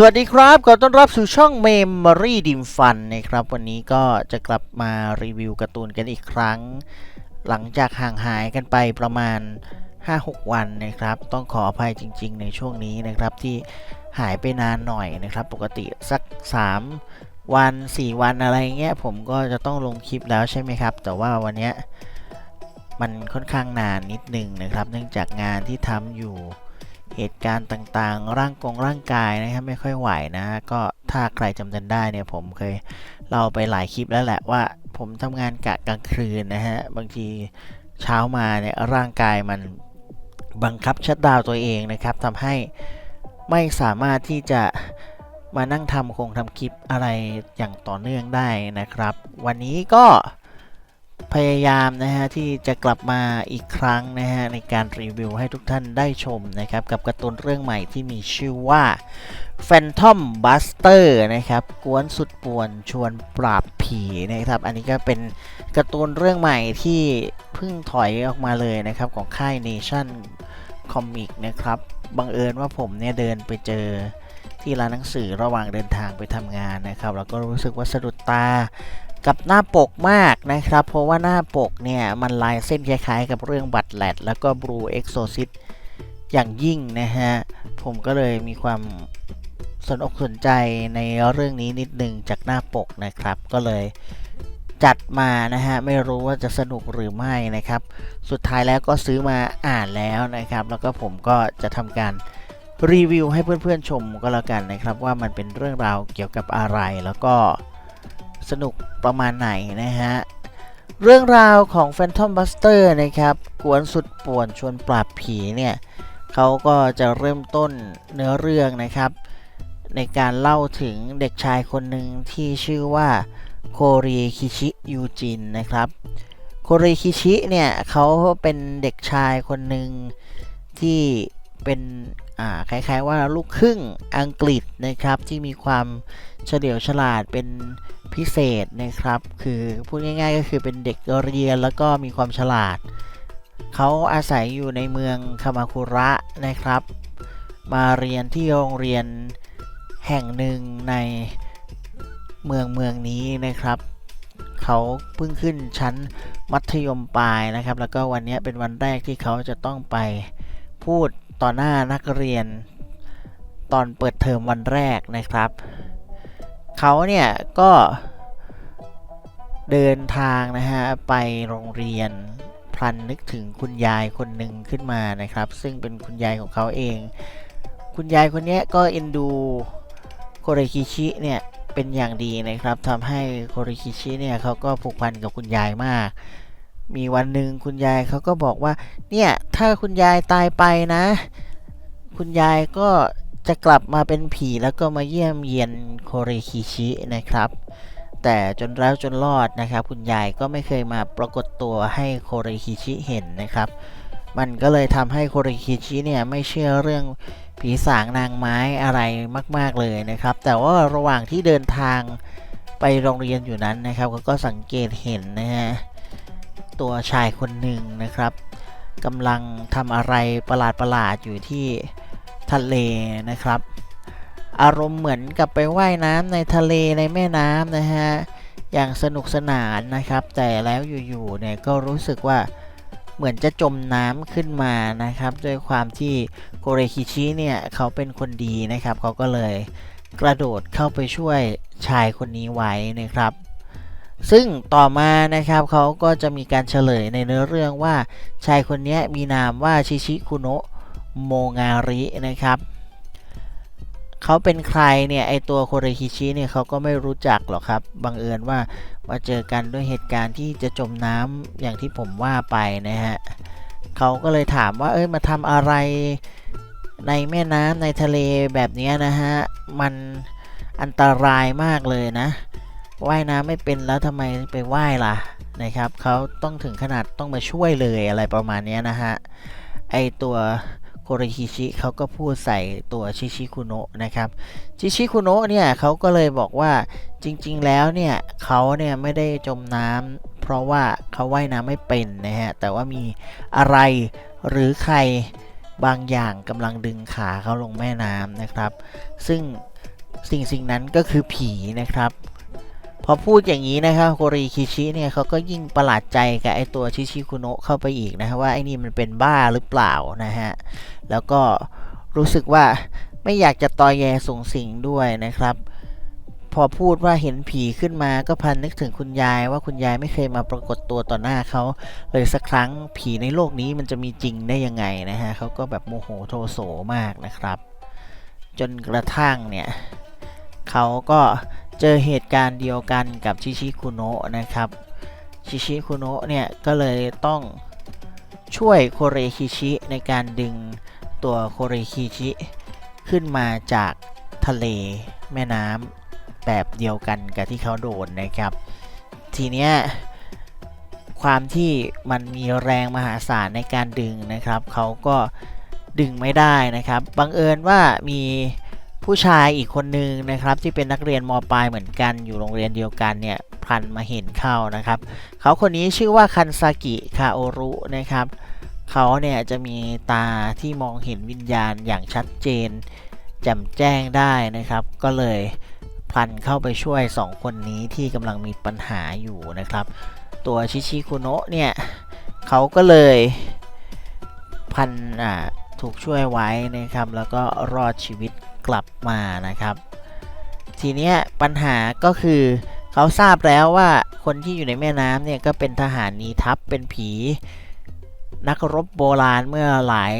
สวัสดีครับขอต้อนรับสู่ช่อง Memory d i m Fun นะครับ วันนี้ก็จะกลับมารีวิวการ์ตูนกันอีกครั้ง หลังจากห่างหายกันไปประมาณ 5-6 วันนะครับ ต้องขออภัยจริง ๆ ในช่วงนี้นะครับที่หายไปนานหน่อยนะครับ ปกติสัก 3 วัน 4 วันอะไรเงี้ย ผมก็จะต้องลงคลิปแล้วใช่ไหมครับ แต่ว่าวันนี้มันค่อนข้างนานนิดนึงนะครับ เนื่องจากงานที่ทำอยู่ เหตุการณ์ต่างๆ ร่างกงร่างกายนะครับไม่ค่อยไหวนะ ก็ถ้าใครจำกันได้เนี่ยผมเคยเล่าไปหลายคลิปแล้วแหละว่า ผมทำงานกะกลางคืนนะฮะบางทีเช้ามาเนี่ยร่างกายมันบังคับชัดดาวตัวเองนะครับทำให้ไม่สามารถที่จะมานั่งทำคงทำคลิปอะไรอย่างต่อเนื่องได้นะครับ วันนี้ก็ พยายามนะฮะที่จะกลับมาอีกครั้งนะฮะในการรีวิวให้ทุกท่านได้ชมนะครับกับการ์ตูนเรื่องใหม่ที่มีชื่อว่า Phantom Buster นะครับกวนสุดป่วนชวนปราบผีนะครับอันนี้ก็เป็นการ์ตูนเรื่องใหม่ที่เพิ่งถอยออกมาเลยนะครับของค่าย Nation Comic นะครับบังเอิญว่าผมเนี่ยเดินไปเจอที่ร้านหนังสือระหว่างเดินทางไปทำงานนะครับแล้วก็รู้สึกว่าสะดุดตา กับหน้าปกมากนะครับ เพราะว่าหน้าปกเนี่ย มันลายเส้นคล้ายๆ กับเรื่องบัตแลดแล้วก็บลูเอ็กโซซิตอย่างยิ่งนะฮะ ผมก็เลยมีความสนอกสนใจในเรื่องนี้นิดนึงจากหน้าปกนะครับ ก็เลยจัดมานะฮะ ไม่รู้ว่าจะสนุกหรือไม่นะครับ สุดท้ายแล้วก็ซื้อมาอ่านแล้วนะครับ แล้วก็ผมก็จะทำการรีวิวให้เพื่อนๆชมก็แล้วกันนะครับ ว่ามันเป็นเรื่องราวเกี่ยวกับอะไรแล้วก็ สนุกประมาณไหนนะฮะ เรื่องราวของ Phantom Buster นะครับ กวนสุดป่วนชวนปราบผีเนี่ยเขาก็จะเริ่มต้นเนื้อเรื่องนะครับ ในการเล่าถึงเด็กชายคนหนึ่งที่ชื่อว่าโคริคิชิยูจินนะครับโคริคิชิเนี่ยเขาเป็นเด็กชายคนหนึ่งที่ เป็นอ่าคล้ายๆว่าลูกครึ่งอังกฤษนะครับ ที่มีความเฉลียวฉลาดเป็นพิเศษนะครับ คือพูดง่าย ๆ ก็คือเป็นเด็กเรียนแล้วก็มีความฉลาด เขาอาศัยอยู่ในเมืองคามาคุระนะครับ มาเรียนที่โรงเรียนแห่งหนึ่งในเมืองเมืองนี้นะครับเขาเพิ่งขึ้นชั้นมัธยมปลายนะครับ แล้วก็วันนี้เป็นวันแรกที่เขาจะต้องไปพูด ต่อหน้านักเรียนตอนเปิดเทอมวันแรกนะครับ เขาเนี่ย ก็เดินทางนะฮะ ไปโรงเรียนพลันนึกถึงคุณยายคนหนึ่งขึ้นมานะครับ ซึ่งเป็นคุณยายของเขาเอง คุณยายคนนี้ก็เอ็นดูโคเรคิชิเนี่ยเป็นอย่างดีนะครับทำให้โคเรคิชิเนี่ยเขาก็ผูกพันกับคุณยายมาก มีวันหนึ่งคุณยายเขาก็บอกว่า เนี่ยถ้าคุณยายตายไปนะ คุณยายก็จะกลับมาเป็นผีแล้วก็มาเยี่ยมเยียนโคเรคิชินะครับ แต่จนแล้วจนรอดนะครับ คุณยายก็ไม่เคยมาปรากฏตัวให้โคเรคิชิเห็นนะครับ มันก็เลยทำให้โคเรคิชิเนี่ยไม่เชื่อเรื่องผีสางนางไม้อะไรมาก ๆเลยนะครับ แต่ว่าระหว่างที่เดินทางไปโรงเรียนอยู่นั้นนะครับเขาก็สังเกตเห็นนะฮะ ตัวชายคนหนึ่งนะครับกำลังทำอะไรประหลาดๆอยู่ที่ทะเลนะครับ อารมณ์เหมือนกับไปว่ายน้ำในทะเลในแม่น้ำนะฮะอย่างสนุกสนานนะครับ แต่แล้วอยู่ๆเนี่ยก็รู้สึกว่าเหมือนจะจมน้ำขึ้นมานะครับ ด้วยความที่โกเรคิชิเนี่ยเขาเป็นคนดีนะครับ เขาก็เลยกระโดดเข้าไปช่วยชายคนนี้ไว้นะครับ ซึ่งต่อมานะครับเขาก็จะมีการเฉลยในเนื้อเรื่องว่าชายคนนี้มีนามว่าชิชิคุโนะโมงารินะครับเขาเป็นใครเนี่ย ไอตัวโคเรคิชิเนี่ยเขาก็ไม่รู้จักหรอกครับ บังเอิญว่ามาเจอกันด้วยเหตุการณ์ที่จะจมน้ำอย่างที่ผมว่าไปนะฮะเขาก็เลยถามว่า เอ้ย มาทำอะไรในแม่น้ำในทะเลแบบนี้นะฮะ มันอันตรายมากเลยนะ ว่ายน้ำไม่เป็นแล้วทำไมไปว่ายล่ะนะครับเขาต้องถึงขนาดต้องมาช่วยเลยอะไรประมาณนี้นะฮะไอตัวโคเรคิชิเขาก็พูดใส่ตัวชิชิคุโนะนะครับชิชิคุโนะเนี่ยเขาก็เลยบอกว่าจริงๆแล้วเนี่ยเขาเนี่ยไม่ได้จมน้ำเพราะว่าเขาว่ายน้ำไม่เป็นนะฮะแต่ว่ามีอะไรหรือใครบางอย่างกำลังดึงขาเขาลงแม่น้ำนะครับ ซึ่งสิ่งสิ่งนั้นก็คือผีนะครับ พอพูดอย่างนี้นะครับโคริคิชิเนี่ยเขาก็ยิ่งประหลาดใจกับไอตัวชิชิคุโนะเข้าไปอีกนะฮะว่าไอ้นี่มันเป็นบ้าหรือเปล่านะฮะแล้วก็รู้สึกว่าไม่อยากจะตอแยส่งสิงด้วยนะครับ พอพูดว่าเห็นผีขึ้นมาก็พันนึกถึงคุณยายว่าคุณยายไม่เคยมาปรากฏตัวต่อหน้าเขาเลยสักครั้งผีในโลกนี้มันจะมีจริงได้ยังไงนะฮะเขาก็แบบโมโหโทโสมากนะครับ จนกระทั่งเนี่ยเขาก็ เจอเหตุการณ์เดียวกันกับชิชิคุโนะนะครับชิชิคุโนะเนี่ยก็เลยต้องช่วยโคเรคิชิในการดึงตัวโคเรคิชิขึ้นมาจากทะเลแม่น้ำแบบเดียวกันกับที่เขาโดนนะครับ ทีเนี้ยความที่มันมีแรงมหาศาลในการดึงนะครับ เขาก็ดึงไม่ได้นะครับ บังเอิญว่ามี ผู้ชายอีกคนนึงนะครับที่เป็นนักเรียนมปลายเหมือนกันอยู่โรงเรียนเดียวกันเนี่ยพันมาเห็นเข้านะครับเขาคนนี้ชื่อว่าคันซากิคาโอรุนะครับเขาเนี่ยจะมีตาที่มองเห็นวิญญาณอย่างชัดเจนแจ่มแจ้งได้นะครับ ก็เลยพลันเข้าไปช่วย 2 คนนี้ที่กำลังมีปัญหาอยู่นะครับ ตัวชิชิคุโนะเนี่ยเขาก็เลยพันอ่าถูกช่วยไว้นะครับ แล้วก็รอดชีวิต กลับมานะครับ ทีเนี้ยปัญหาก็คือเขาทราบแล้วว่าคนที่อยู่ในแม่น้ำเนี่ยก็เป็นทหารนีทัพเป็นผีนักรบโบราณเมื่อหลาย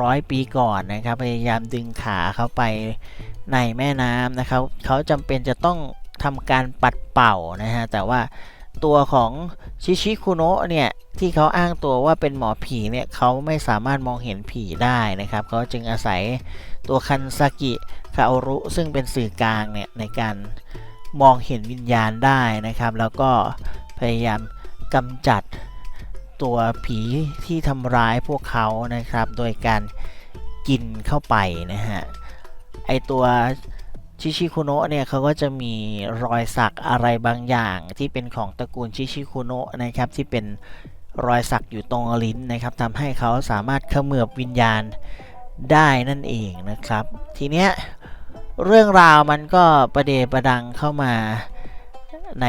ร้อยปีก่อนนะครับ พยายามดึงขาเขาไปในแม่น้ำนะครับ เขาจำเป็นจะต้องทำการปัดเป่านะฮะ แต่ว่าตัวของชิชิคุโนะเนี่ย ที่เขาอ้างตัวว่าเป็นหมอผีเนี่ย เขาไม่สามารถมองเห็นผีได้นะครับ เขาจึงอาศัย ตัวคันซากิคาโอรุซึ่งเป็นสื่อกลางเนี่ยในการมองเห็นวิญญาณได้นะครับ แล้วก็พยายามกำจัดตัวผีที่ทำร้ายพวกเขานะครับ โดยการกินเข้าไปนะฮะ ไอตัวชิชิคุโนะเนี่ยเขาก็จะมีรอยสักอะไรบางอย่างที่เป็นของตระกูลชิชิคุโนะนะครับที่เป็นรอยสักอยู่ตรงลิ้นนะครับทำให้เขาสามารถเขมือบวิญญาณ ได้นั่นเองนะครับ ทีเนี้ยเรื่องราวมันก็ประเดประดังเข้ามาใน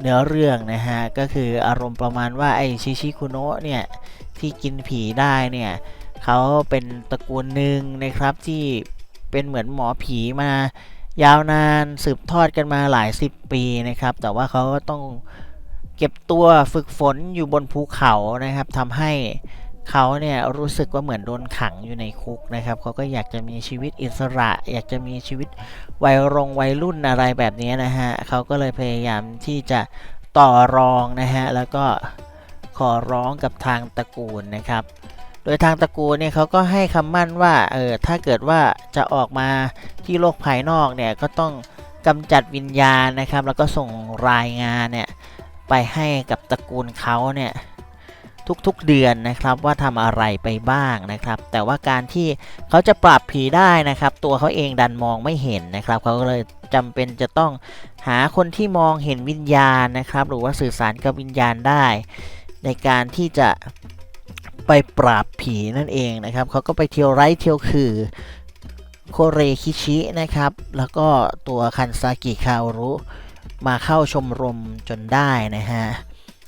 เนื้อเรื่องนะฮะ ก็คืออารมณ์ประมาณว่าไอชิชิคุโนะเนี่ย ที่กินผีได้เนี่ยเขาเป็นตระกูลหนึ่งนะครับที่เป็นเหมือนหมอผีมายาวนานสืบทอดกันมาหลายสิบปีนะครับ แต่ว่าเขาก็ต้องเก็บตัวฝึกฝนอยู่บนภูเขานะครับทำให้ เขาเนี่ยรู้สึกว่าเหมือนโดนขังอยู่ในคุกนะครับเขาก็อยากจะมีชีวิตอิสระ อยากจะมีชีวิตวัยรงวัยรุ่นอะไรแบบนี้นะฮะเขาก็เลยพยายามที่จะต่อรองนะฮะแล้วก็ขอร้องกับทางตระกูลนะครับ โดยทางตระกูลเนี่ยเขาก็ให้คำมั่นว่าเออถ้าเกิดว่าจะออกมาที่โลกภายนอกเนี่ยก็ต้องกำจัดวิญญาณนะครับ แล้วก็ส่งรายงานเนี่ยไปให้กับตระกูลเขาเนี่ย ทุกๆเดือนนะครับว่าทำอะไรไปบ้างนะครับ แต่ว่าการที่เขาจะปราบผีได้นะครับ ตัวเขาเองดันมองไม่เห็นนะครับเขาก็เลยจำเป็นจะต้องหาคนที่มองเห็นวิญญาณนะครับ หรือว่าสื่อสารกับวิญญาณได้ ในการที่จะไปปราบผีนั่นเองนะครับเขาก็ไปเที่ยวไร้เที่ยวคือโคเรคิชินะครับ แล้วก็ตัวคันซากิคาโรุมาเข้าชมรมจนได้นะฮะ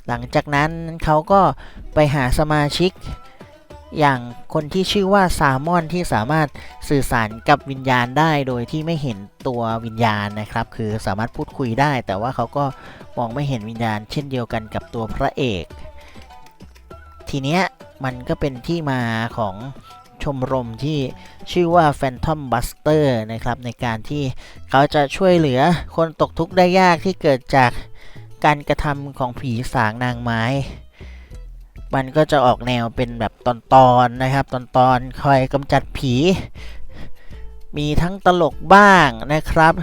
หลังจากนั้นเขาก็ไปหาสมาชิก อย่างคนที่ชื่อว่าซามอนที่สามารถสื่อสารกับวิญญาณได้โดยที่ไม่เห็นตัววิญญาณนะครับ คือสามารถพูดคุยได้ แต่ว่าเขาก็มองไม่เห็นวิญญาณ เช่นเดียวกันกับตัวพระเอก ทีเนี้ยมันก็เป็นที่มาของชมรมที่ชื่อว่า Phantom Buster นะครับ ในการที่เขาจะช่วยเหลือคนตกทุกข์ได้ยากที่เกิดจาก การกระทำของผีสางนางไม้ มันก็จะออกแนวเป็นแบบตอนๆนนะครับ ตอนๆคอยกำจัดผี มีทั้งตลกบ้างนะครับ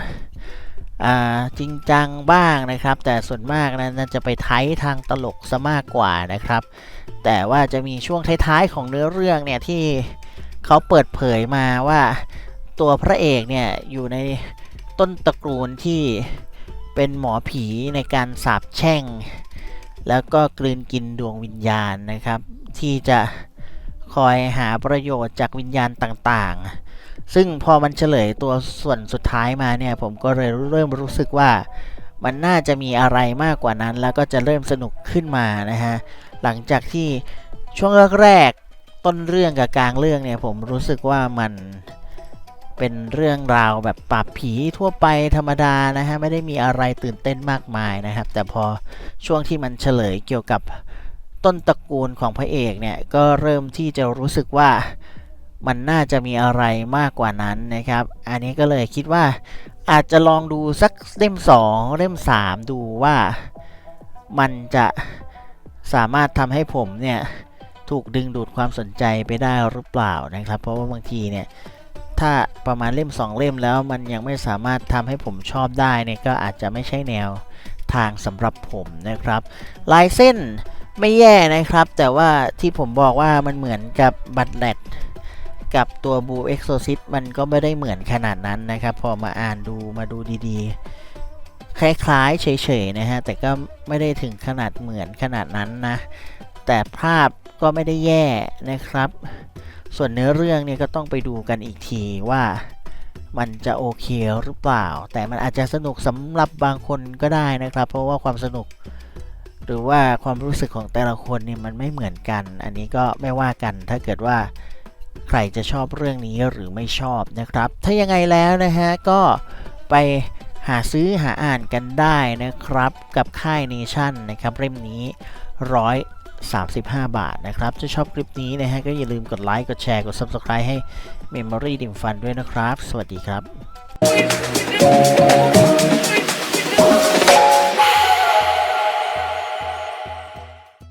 อ่าจริงจังบ้างนะครับ แต่ส่วนมากนะน่าจะไปไทยทางตลกซะมากกว่านะครับ แต่ว่าจะมีช่วงท้ายๆของเนื้อเรื่องเนี่ยที่เขาเปิดเผยมาว่าตัวพระเอกเนี่ยอยู่ในต้นตระกูลที่ เป็นหมอผีในการสาบแช่ง แล้วก็กลืนกินดวงวิญญาณนะครับ ที่จะคอยหาประโยชน์จากวิญญาณต่างๆ ซึ่งพอมันเฉลยตัวส่วนสุดท้ายมาเนี่ย ผมก็เลยเริ่มรู้สึกว่ามันน่าจะมีอะไรมากกว่านั้น แล้วก็จะเริ่มสนุกขึ้นมานะฮะ หลังจากที่ช่วงแรกๆต้นเรื่องกับกลางเรื่องเนี่ย ผมรู้สึกว่ามัน เป็นเรื่องราวแบบปราบผีทั่วไปธรรมดานะฮะไม่ได้มีอะไรตื่นเต้นมากมายนะครับ แต่พอช่วงที่มันเฉลยเกี่ยวกับต้นตระกูลของพระเอกเนี่ยก็เริ่มที่จะรู้สึกว่ามันน่าจะมีอะไรมากกว่านั้นนะครับ อันนี้ก็เลยคิดว่าอาจจะลองดูสักเล่มสองเล่มสามดูว่ามันจะสามารถทำให้ผมเนี่ยถูกดึงดูดความสนใจไปได้หรือเปล่านะครับ เพราะว่าบางทีเนี่ย ถ้าประมาณเล่ม 2 เล่มแล้วมันยังไม่สามารถทำให้ผมชอบได้เนี่ยก็อาจจะไม่ใช่แนวทางสำหรับผมนะครับ ลายเส้นไม่แย่นะครับ แต่ว่าที่ผมบอกว่ามันเหมือนกับบัตแลดกับตัวบูเอ็กโซซิตมันก็ไม่ได้เหมือนขนาดนั้นนะครับ พอมาอ่านดูมาดูดีๆ คล้ายๆเฉยๆนะฮะ แต่ก็ไม่ได้ถึงขนาดเหมือนขนาดนั้นนะ แต่ภาพก็ไม่ได้แย่นะครับ ส่วนเนื้อเรื่องเนี่ยก็ต้องไปดูกันอีกทีว่ามันจะโอเคหรือเปล่า แต่มันอาจจะสนุกสำหรับบางคนก็ได้นะครับ เพราะว่าความสนุก หรือว่าความรู้สึกของแต่ละคนเนี่ยมันไม่เหมือนกัน อันนี้ก็ไม่ว่ากันถ้าเกิดว่าใครจะชอบเรื่องนี้หรือไม่ชอบนะครับ ถ้ายังไงแล้วนะฮะก็ไปหาซื้อหาอ่านกันได้นะครับ กับค่ายเนชั่นนะครับเล่มนี้ร้อย 35 บาทนะครับถ้าชอบคลิปนี้นะฮะก็อย่าลืมกดไลค์ กดแชร์ กด Subscribe ให้ Memory ดิมฟันด้วยนะครับ สวัสดีครับ